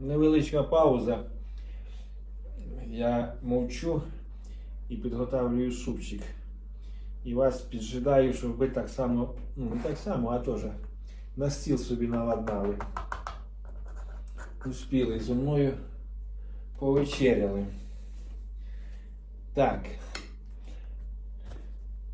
невеличка пауза. Я мовчу і підготовлюю супчик. І вас піджидаю, щоб ви так само, ну не так само, а теж на стіл собі наладнали. Успіли зі мною повечеряли. Так.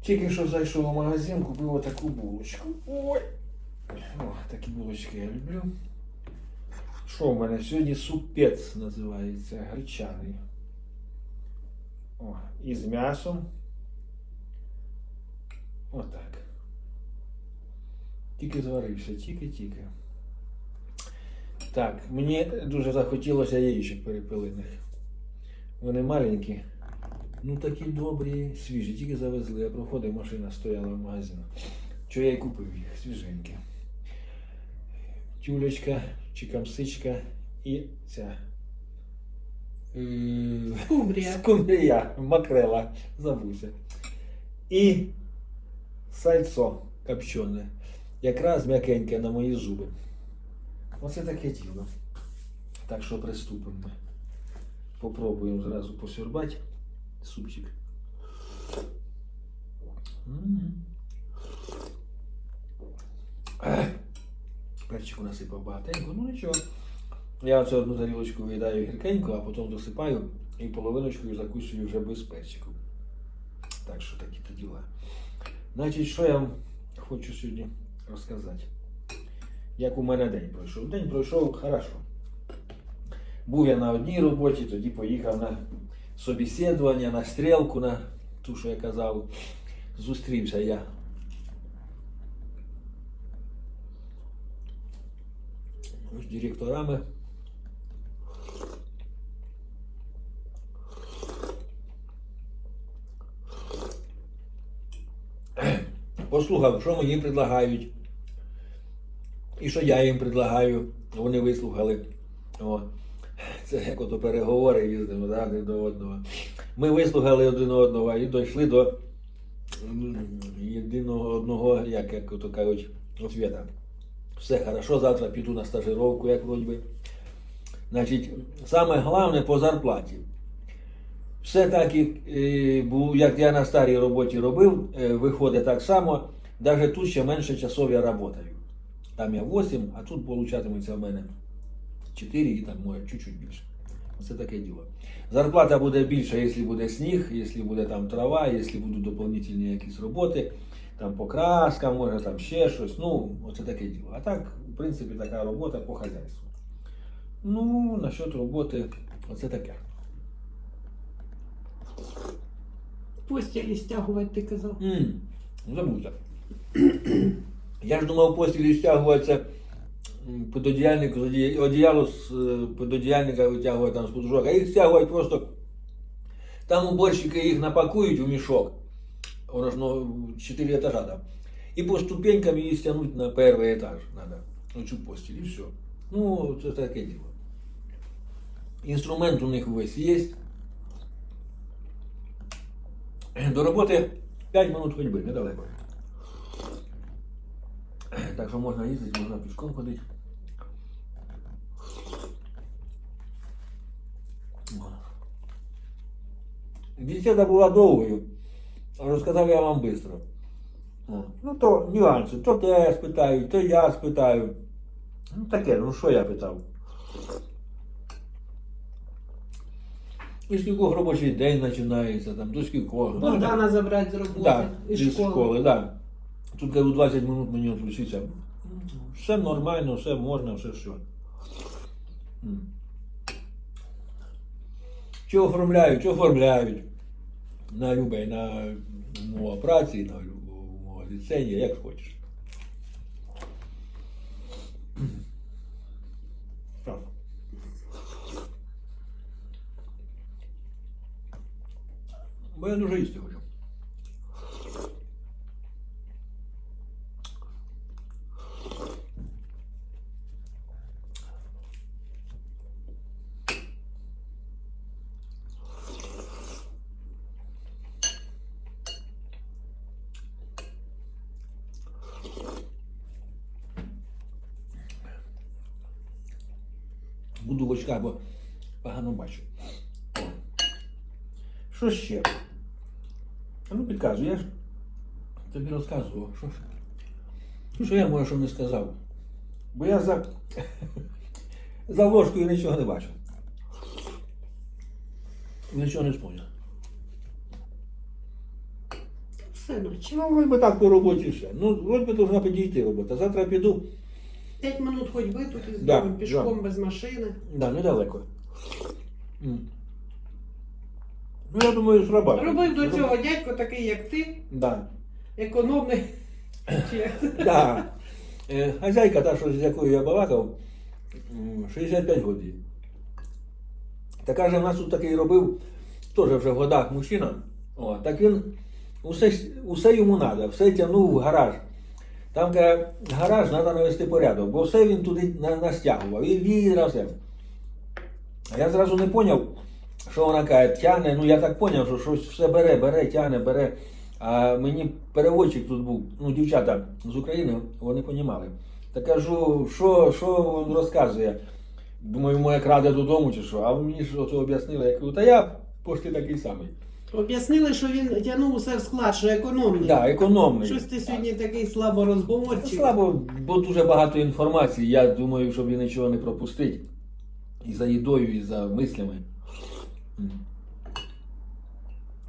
Тільки що зайшов у магазин, купив отаку булочку. Ой! О, такі булочки я люблю. Що в мене сьогодні супець називається гречаний. О, і з м'ясом. Отак. Тільки зварився, тільки-тільки. Так, мені дуже захотілося яєчок перепелиних. Вони маленькі. Ну такі добрі, свіжі, тільки завезли. Я проходив, машина стояла в магазині. Що я і купив їх, свіженькі. Тюлечка, чи камсичка і ця. Скумбрія. Скумбрія, макрела, забувся. І сальцо копчене. Якраз м'якеньке на мої зуби. Оце таке діло. Так що приступимо. Попробуємо зразу посюрбати супчик. М. Ех. Перчику насипав багатенько, ну нічого. Я оце одну тарілочку виїдаю гіркенько, а потім досипаю і половиночкою закусую вже без перчику. Так що такі то діла. Значить, що я вам хочу сьогодні розказати? Як у мене день пройшов? День пройшов хорошо. Був я на одній роботі, тоді поїхав на собеседування, на стрілку, на ту, що я казав. Зустрівся я. З директорами. Послухав, що мені предлагають. І що я їм предлагаю, вони вислухали. О, це як ото переговори їздимо да, один до одного. Ми вислухали один одного і дійшли до єдиного одного, як, як ото кажуть, ответа. Все хорошо, завтра піду на стажировку, як вроді би. Значить, саме головне по зарплаті. Все так, як, я на старій роботі робив, е, виходить так само, навіть тут ще менше часов я працюю. Там я 8, а тут получатиметься в мене 4 і там може чуть-чуть більше. Оце таке діло. Зарплата буде більша, якщо буде сніг, якщо буде там трава, якщо будуть доповнительні якісь роботи, там покраска, може там ще щось. Ну, оце таке діло. А так, в принципі, така робота по хазяйству. Ну, насчет роботи, оце таке. Постілі стягувати, ти казав. М, Забудьте. Я ж думав постілі стягуватися пододіяльник, оді- одіяло з е, пододіяльника витягувати там з подушок, а їх стягувати просто. Там уборщики їх напакують у мішок. Ну, 4 етажа там. І по ступенькам її стягнуть на перший етаж. Надо. Оцю постіль і все. Ну, це таке діло. Інструмент у них весь є. До роботи 5 минут ходьби, недалеко. Так що можна їздити, можна пішком ходити. Бесіда була довгою, а розказав я вам швидко. Ну то нюанси, то те спитають, то я спитаю. Ну таке, ну що я питав? І скількох робочий день починається, там, до скількох. Богдана забрати з роботи Так, із школи. школи, так. Тут кажу, 20 минут мені відключиться. Все нормально, все можна, все. М. Чи оформляють, чи оформляють. На любе, на умова праці, на умова ліцензія, як хочеш. Так. Бо я дуже їсти хочу. Буду в очках, бо погано бачу. Що ще? Ну підказуй, я ж тобі розказував. Що, ж? що я може, що не сказав? Бо я за, за ложкою нічого не бачу. Нічого не спомню. Все. Ну, вроді би так по роботі все. Ну, вроді би должна підійти робота. Завтра піду. П'ять минут ходьби тут із Да, дому, пішком без машини. Да, недалеко. М. Ну, я думаю, зробив. Робив до цього дядько такий, як ти, Да. економний. Чи як це? Да. Е, Хазяйка, та, що, з якою я балакав, м, 65 років. Та каже, в нас тут такий робив, теж вже в годах мужчина. О, так він усе, усе йому треба, все тягнув в гараж. Там каже, гараж треба навести порядок, бо все він туди на- настягував. І відра все. А я зразу не зрозумів, що вона каже, тягне. Ну я так зрозумів, що щось все бере, бере, тягне, бере. А мені переводчик тут був, ну, дівчата з України, вони понімали. Та кажу, що, що він розказує? Думаю, моє краде додому чи що, а мені ж ото об'яснили, я кажу, та я пошти такий самий. Об'яснили, що він тягнув усе в склад, що економний. Да, економний. Щось ти сьогодні такий слабо розговорчивий. Слабо, бо дуже багато інформації. Я думаю, щоб він нічого не пропустить. І за їдою, і за мислями.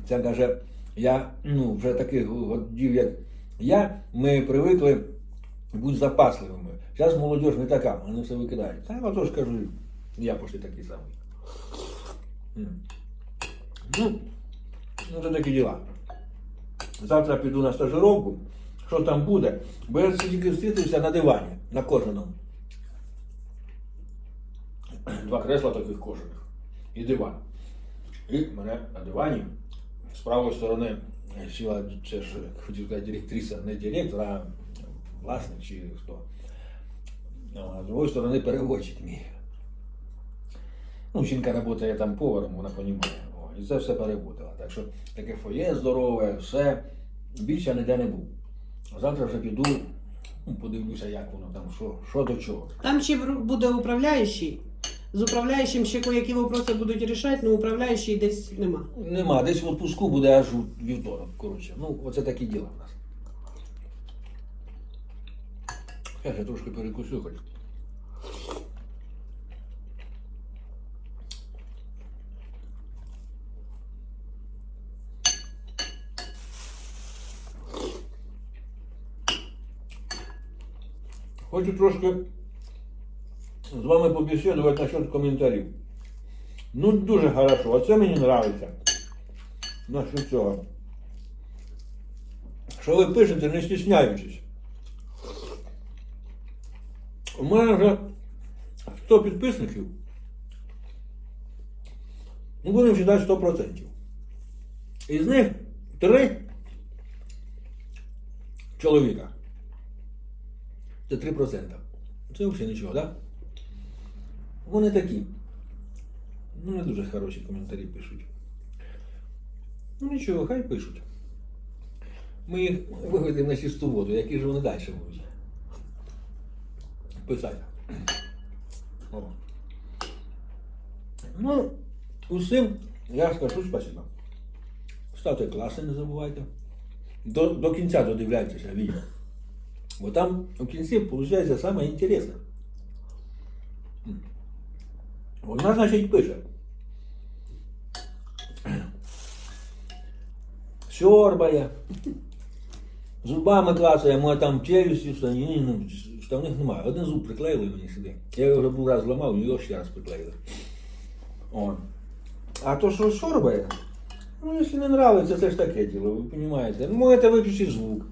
Це каже, я ну, вже таких годів, як я, ми привикли бути запасливими. Зараз молодь не така, вони все викидають. Та я теж кажу, я пошли такий самий. Ну, ну, це такі діла. Завтра піду на стажировку. Що там буде? Бо я тільки зустрітився на дивані, на кожаному. Два кресла таких кожаних. І диван. І мене на дивані з правої сторони сіла, це ж хотів сказати, директриса, не директор, а власник чи хто. Ну, А з другої сторони переводчик мій. Ну, жінка працює там поваром, вона розуміє. І це все перепутала. Так що таке фоє здорове, все. Більше ніде не був. Завтра вже піду, ну, подивлюся, як воно там, що, що до чого. Там ще буде управляючий. З управляючим ще кое-які вопроси будуть рішати, але управляючий десь нема. Нема, десь в відпуску буде аж у вівторок. Коротше. Ну, оце такі діла в нас. Я трошки перекусю хоч. Хочу трошки з вами побесідувати насчет коментарів. Ну, дуже хорошо. Оце мені подобається. Насчет цього. Що ви пишете, не стісняючись. У мене вже 100 підписників. Ну, будемо вважати 100%. Із них три чоловіка. Це 3%. Це взагалі нічого, так? Да? Вони такі. Ну, не дуже хороші коментарі пишуть. Ну нічого, хай пишуть. Ми їх виведемо на чисту воду, які ж вони далі будуть. Писати. О. Ну, усім я скажу спасибо. Ставте класи, не забувайте. До, до кінця додивляйтеся відео. Бо там в кінці виходить саме інтересне. Вона, значить, пише. Сьорбає. Зубами клацає, моя там челюсті в штані, ну, штанів немає. Один зуб приклеїли мені сюди. Я його вже був раз зламав, його ще раз приклеїли. О. А то, що сьорбає, ну, якщо не нравиться, це ж таке діло, ви розумієте. Ну, можете виключити звук.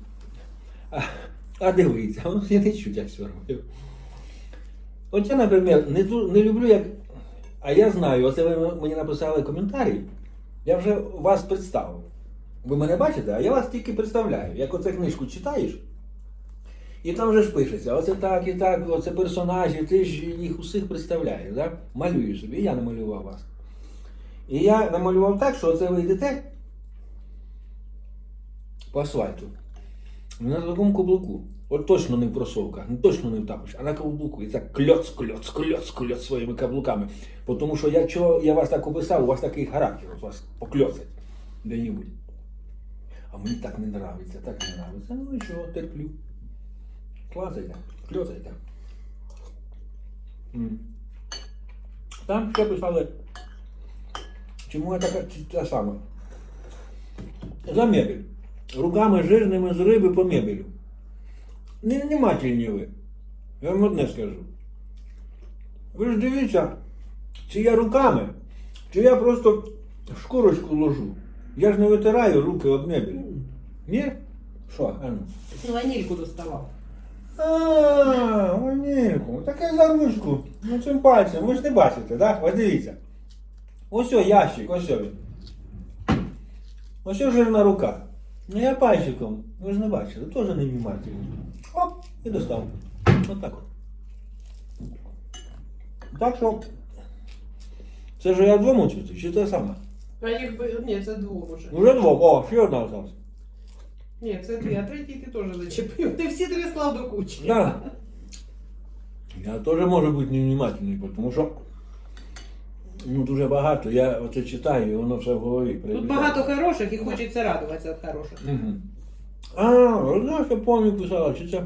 А, а дивіться, воно я не чуть, як сьорбає. От я, наприклад, не, не люблю, як. А я знаю, оце ви мені написали коментарі. Я вже вас представив. Ви мене бачите, а я вас тільки представляю. Як оце книжку читаєш, і там вже ж пишеться, оце так і так, оце персонажі, ти ж їх усіх представляєш, да? малюю собі, я намалював вас. І я намалював так, що оце ви йдете по асфальту. На такому каблуку. От точно не в кросовках, ну точно не в тапочках, а на каблуку. І так кльоц, кльоц, кльоц, кльоц своїми каблуками. Тому що я, чого, я вас так описав, у вас такий характер, от вас покльоцать де-небудь. А мені так не нравиться, так не нравиться. Ну і що, терплю. Клацайте, кльоцайте. Там ще писали, чому я така та сама. За мебель. Руками жирними з риби по мебелю. Не внимательні ви. Я вам одне скажу. Ви ж дивіться, чи я руками, чи я просто шкурочку ложу. Я ж не витираю руки об мебель. Ні? Що? Ну. Ти ванільку доставав. А, ванільку. Таке за ручку. Ну цим пальцем. Ви ж не бачите, так? Ось дивіться. Ось ящик, ось він. Ось жирна рука. Ну я пальчиком. Ви ж не бачили, теж не внимательні. Оп, і достав. Ось так от. Так що. Це ж я двом учуся, чи те саме? А їх би. Ні, це двох уже. Уже двом. О, ще одна осталась. Ні, це дві, а третій ти теж зачепив. Ти всі три склав до кучки. Да. Я теж можу бути невнимательний, тому що ну, дуже багато. Я оце читаю, і воно все в голові. Тут прилітає. багато хороших і хочеться радуватися від хороших. Мгм. А, одна ще помню писала, чи це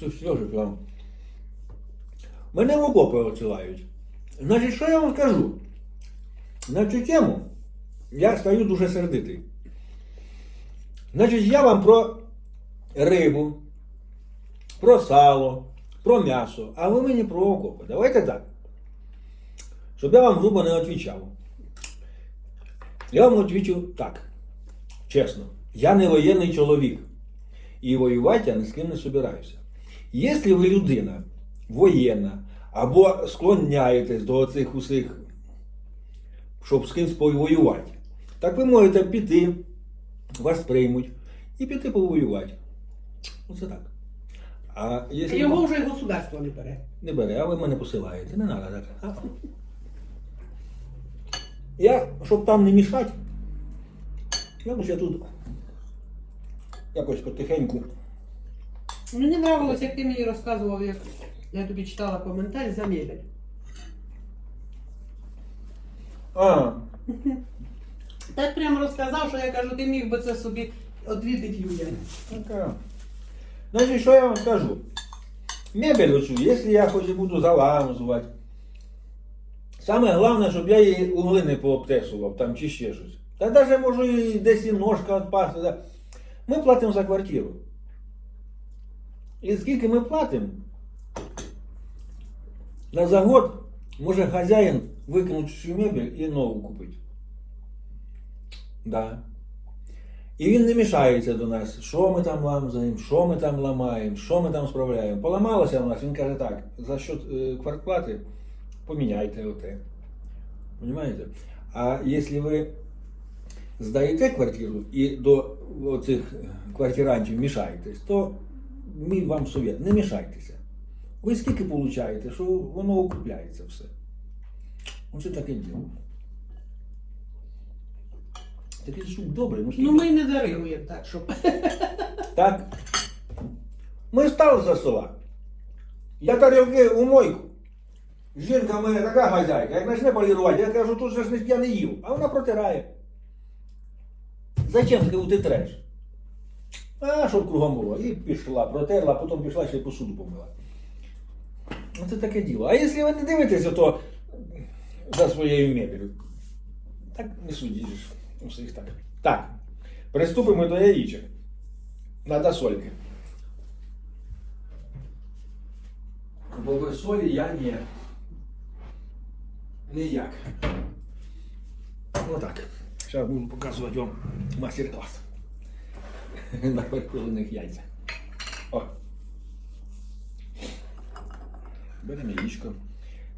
це Сережа. Мене в окопи отсилають. Значить, що я вам скажу? На цю тему я стаю дуже сердитий. Значить, я вам про рибу, про сало, про м'ясо, а ви мені про окопи. Давайте так. Щоб я вам грубо не відповідав. Я вам відповідаю так. Чесно, я не воєнний чоловік. І воювати я ні з ким не собираюся. Якщо ви людина воєнна, або склоняєтесь до цих усіх, щоб з кимось повоювати, так ви можете піти, вас приймуть і піти повоювати. Оце так. А якщо Його вже і государство не бере. не бере, а ви мене посилаєте. Не треба так. А? Я, щоб там не мішати, я лише тут якось потихеньку. Мені нравилось, як ти мені розказував, як я тобі читала коментар за мебель. А, Так прямо розказав, що я кажу, ти міг би це собі відвідати людям. така. Значить, що я вам скажу? Мебель оцю, якщо я хоч і буду заламувати. Саме головне, щоб я її угли не пообтесував там чи ще щось. Та навіть можу і десь і ножка відпасти. Ми платимо за квартиру. І скільки ми платимо? На за год може хазяїн викинути всю мебель і нову купити. Да. І він не мішається до нас, що ми там ламаємо, що ми там ламаємо, що ми там справляємо. Поламалося в нас, він каже так, за счет е, квартплати поміняйте оте. Понимаєте? А якщо ви здаєте квартиру і до цих квартирантів мішаєтесь, то мій вам совет, не мішайтеся. Ви скільки получаєте, що воно окупляється все. Оце таке діло. Такий суп добрий, ну скільки? Ну ми не даруємо так, щоб. Так. Ми стали за стола. Я тарілки у мойку. Жінка в мене така хазяйка, як почне полірувати, я кажу, тут же ж не я не їв. А вона протирає. Зачем таке ти треш? А що кругом було? І пішла, протерла, потім пішла ще й посуду помила. Оце таке діло. А якщо ви не дивитеся, то за своєю мебелью. Так не судіть ж усіх так. Так. Приступимо до яєчок. Надо сольки. Бо солі я ні. Ніяк. Отак. Зараз буду показувати вам мастер-клас. На перепилених яйцях. О. Беремо яєчко.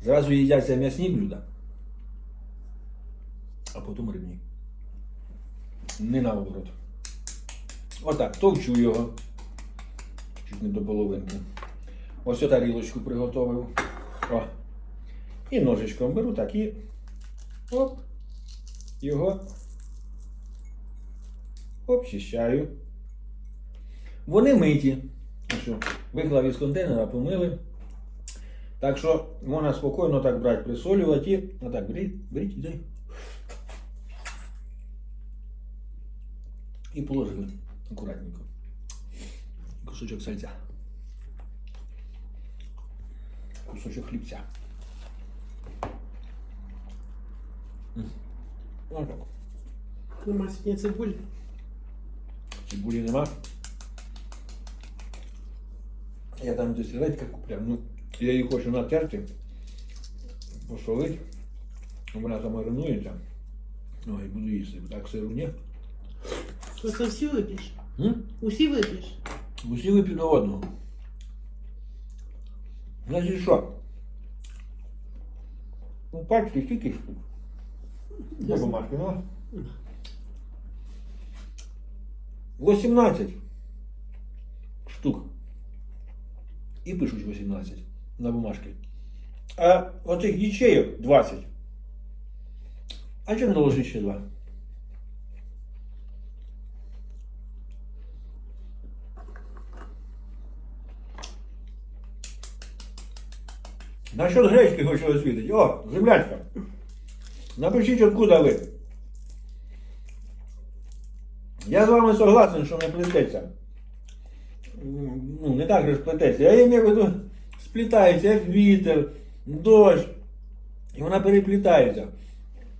Зразу їдяться м'ясні блюда, а потім рибні. Не наоборот. Отак, товчу його. Чуть не до половинки. Ось я тарілочку приготовив. О. І ножичком беру так і оп. Його обчищаю. Вони миті. Виклав із контейнера, помили. Так що можна спокійно так брати, присолювати і отак беріть, беріть, іди. І положили акуратненько. Кусочок сальця. Кусочок хлібця. М. Отак. Нема сьогодні цибулі. Цибулі нема. Я там десь редька купляв. Ну, я її хочу натерти, посолити. Вона замаринується. Ну, і буду їсти. Так сиру ні. То це всі вип'єш? Усі вип'єш? Усі вип'ю до одного. Значить що? У пачки скільки штук? Де бумажки, ну? 18 штук. І пишуть 18 на бумажці. А оцих ячеїв 20. А чому не доложити ще два? Насчет гречки хочу освітити. О, землячка. Напишіть, откуда ви. Я з вами согласен, що не плететься. Ну, не так же ж плететься. Я їм в сплітається, як вітер, дощ. І вона переплітається.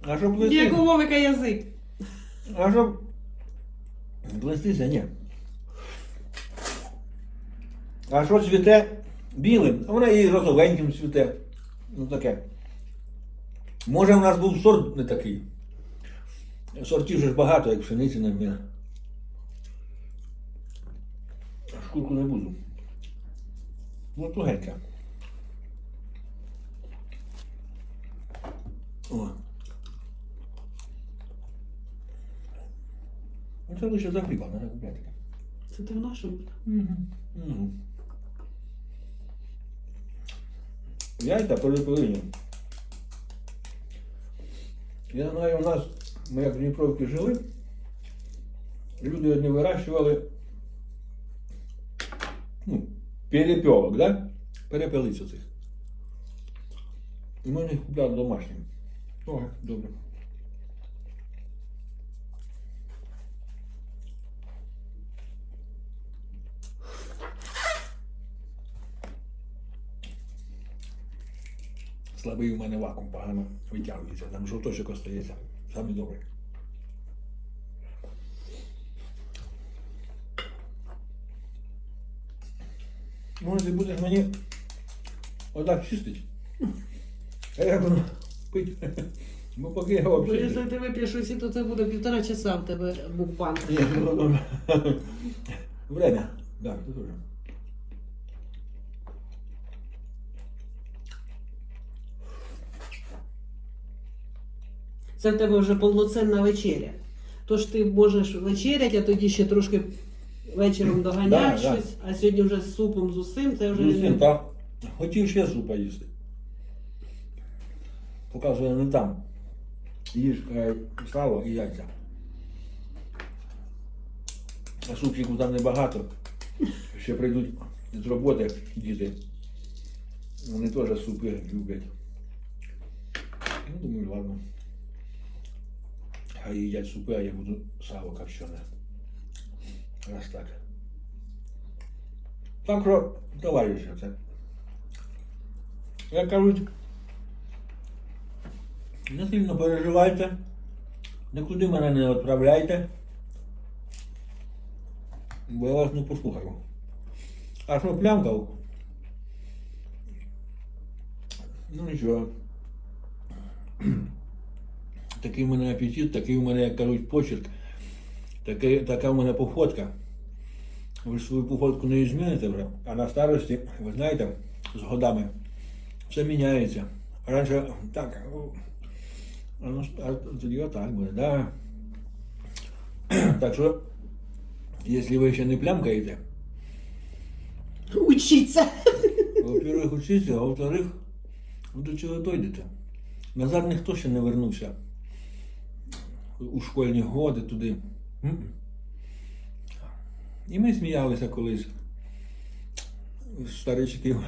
А щоб плести. Як у Вовика язик. А щоб плестися, ні. А що цвіте білим, а вона і розовеньким цвіте. Ну таке. Може в нас був сорт не такий. Сортів же ж багато, як пшениці на мене. Шкурку не буду. Ну, тугенька. О. Ну, Це лише за хліба, треба купляти. Це ти в нашому? Угу. Яйця перепилені. Я знаю, у нас, ми як в Дніпровці жили, люди одні вирощували ну, перепілок, да? Перепелиць цих. І ми не купляли домашнім. О, добре. Слабий у мене вакуум погано витягується, там жовточок остається. Саме добре. Може, ти будеш мені отак чистити? А я буду пити. Бо поки я взагалі. якщо ти вип'єш усі, то це буде півтора часа в тебе букпан. Ні, ну, ну, Время. Да, ты тоже. Це в тебе вже повноцінна вечеря. Тож ти можеш вечеряти, а тоді ще трошки вечором доганяти Да, да. щось, а сьогодні вже з супом з усім, це вже Зусім, та хотів ще супа їсти. Показує не там. Їж е, сало і яйця. А супчику там небагато. Ще прийдуть з роботи діти. Вони теж супи люблять. Ну, думаю, ладно. Хай їдять супи, а я буду сало копчене. Раз так. Так що, товариші, це. Як кажуть, не сильно переживайте, нікуди мене не відправляйте, бо я вас не послухаю. А що плямкав? Ну нічого. Такий в мене апетит, такий в мене, як кажуть, почерк, такий, така в мене походка. Ви ж свою походку не зміните вже, а на старості, ви знаєте, з годами все міняється. Раніше так, а, ну, а тоді отак буде, да. Так що, якщо ви ще не плямкаєте, учиться. во-первых, учіться, а во-вторых, ви до чого дойдете. Назад ніхто ще не вернувся у школьні годи туди. І ми сміялися колись з старичків.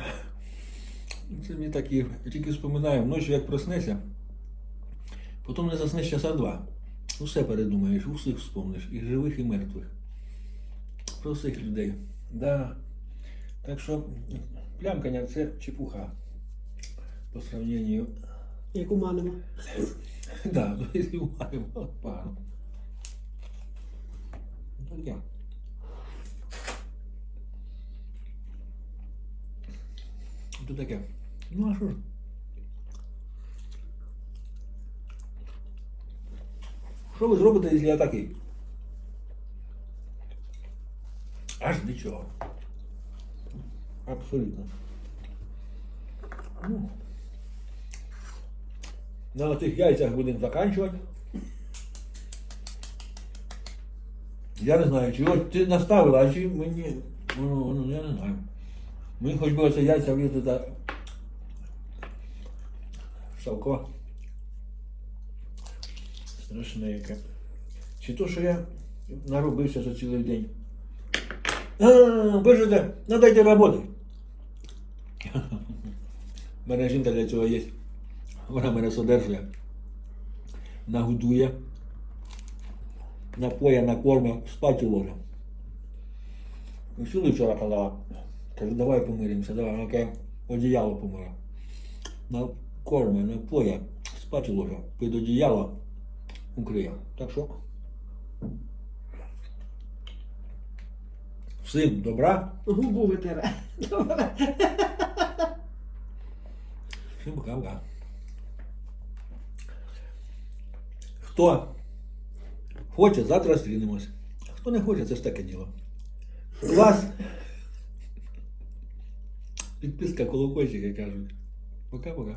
Це мені так і тільки споминаю, вночі як проснеся, потім не заснеш часа два. Усе передумаєш, усіх вспомниш, і живих, і мертвих. Про всіх людей. Да. Так що плямкання це чепуха по сравненню. Як у. Да, то і маємо. Ну, Таке. То таке. Ну а що ж? Що ви зробите, якщо я такий? Аж нічого. Абсолютно. Ну. На цих яйцях будемо заканчувати. Я не знаю, чи от ти наставила, а чи мені. Ну, ну, я не знаю. Мені хоч би оце яйця влізти та. Савко. Страшне яке. Чи то, що я наробився за цілий день. А, боже, надайте роботи. У мене жінка для цього є. Вона мене содержує, нагодує, напоє, накорме, спати ложа. І Сюди вчора казала, кажу, давай помиримося, давай, вона каже, одіяло помила. Накорме, напоє, спати ложа, під одіяло укриє. Так що. Всім добра, Губу витире. Добре. всім пока-пока. Хто хоче, завтра зустрінемось. Хто не хоче, це ж таке діло. У вас підписка колокольчик, як кажуть. Пока-пока.